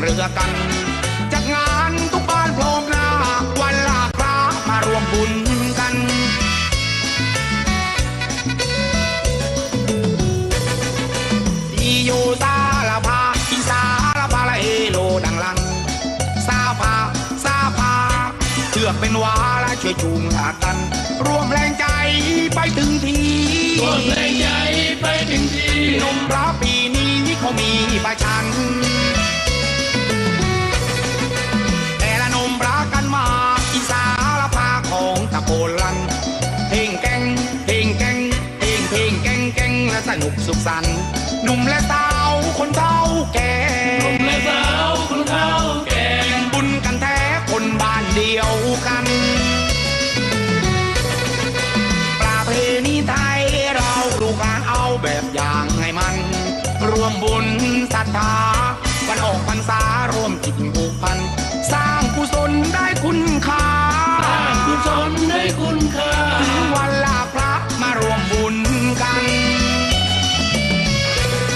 เรือกัน จัดงานทุกบ้านพร้อมหน้า วันลาพระมารวมบุญกันอีอยู่ซาลาพาอีสาลาพาละเอโลดังลังซาพาซาพาเชือกเป็นวาและช่วยจูงหากันรวมแรงใจไปถึงทีรวมแรงใจไปถึงที่หนุ่มพระปีนี้ เขามีประชัน แต่ละนุ่มรักกันมาอีสาลาพาของตะโพลัน เพลงแกงเพลงแกงเพลงเพลงแกงแกงและสนุกสุขสันต์หนุ่มและสาวคนเฒ่าแก่หนุ่มและสาว วมบุญศรัทธาวันออกพรรษารวมจิตผูกพัน สร้างกุศลได้คุณค่าสร้างกุศลได้คุณค่าถึงวันลาพระมารวมบุญกัน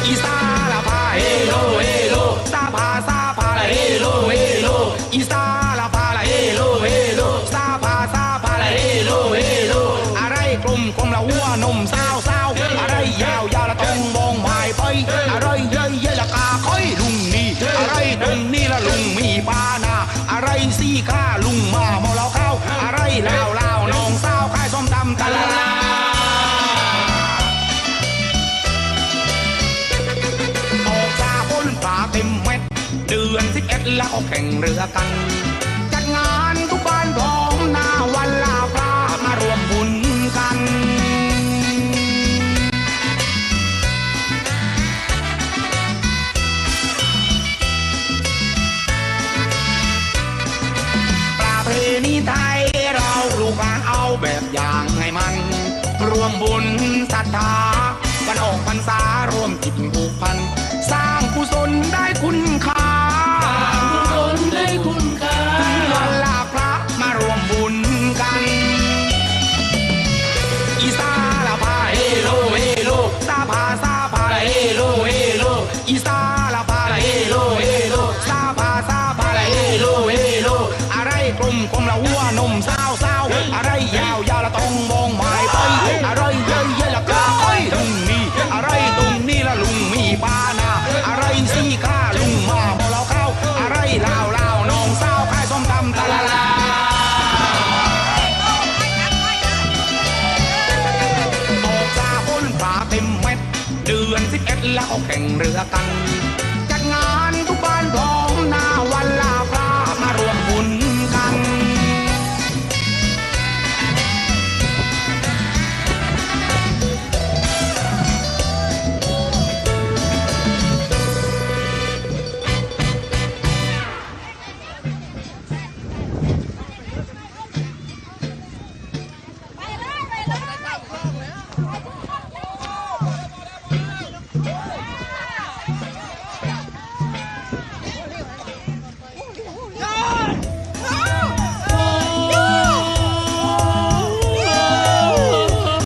อีสาลาพาเฮโลเฮโลซาพาซาพาลาเฮโลเฮโลอีสาลาพาลาเฮโลเฮโลซาพาซาพาลาเฮโลเฮโลอะไรกลมกลมละหัวนมสาวสาวอะไรยาวยาวละต้องม อะไรลาวลาวน้องสาวขายส้มตำตะละลาออกจากบนป่าเต็มเม็ด เดือนสิบเอ็ดแล้วแข่งเรือกัน วมบุญศรัทธาวันออกพรรษาร่วมจิตบูกพัน สร้างกุศลได้คุณค่าสร้างกุศลได้คุณค่าวันลาพระมารวมบุญกันอีสาลาพาเอโลเอโลสาพาสาพาเอโลเอโลอีสาลาพาเอโลเอโลสาพาสาพาเอโลเอโลอะไรกลมกลมละหัวนมสาวสาวอะไรยาวยาว แล้วแข่งเรือกัน จัดงานทุกบ้านพร้อมหน้า